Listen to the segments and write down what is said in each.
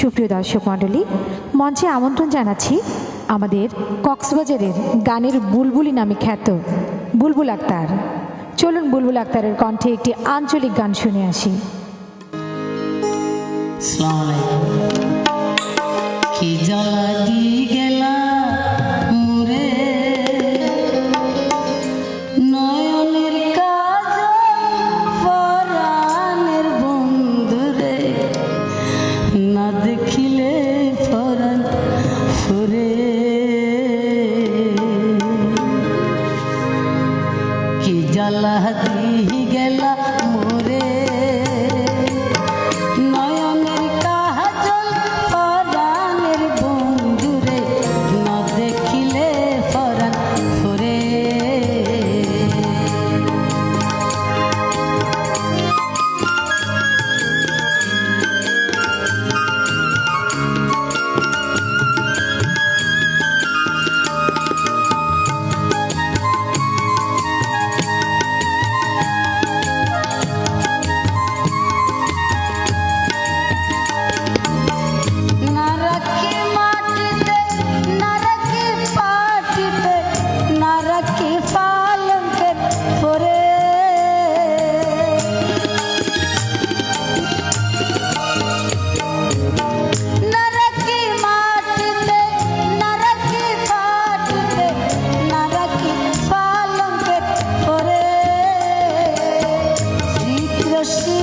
সুপ্রিয় দর্শক মণ্ডলী, মঞ্চে আমন্ত্রণ জানাচ্ছি আমাদের কক্সবাজারের গানের বুলবুলি নামে খ্যাত বুলবুল আক্তার। চলুন বুলবুল আক্তারের কণ্ঠে একটি আঞ্চলিক গান শুনে আসি। কি জ্বালা দি জ্বালা দিয়ে গেলা মোরে। yaşlı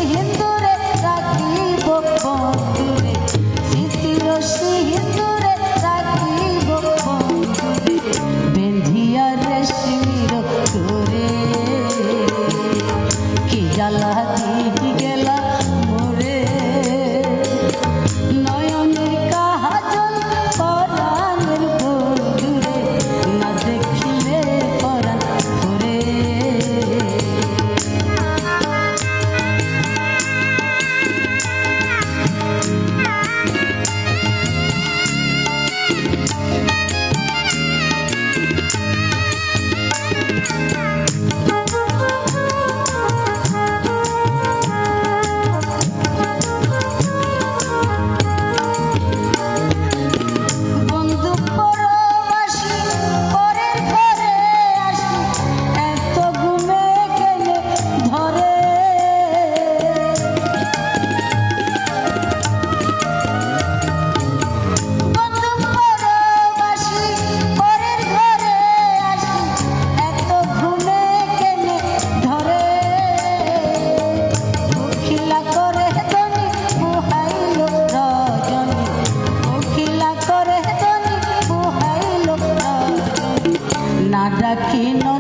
i Nada que não...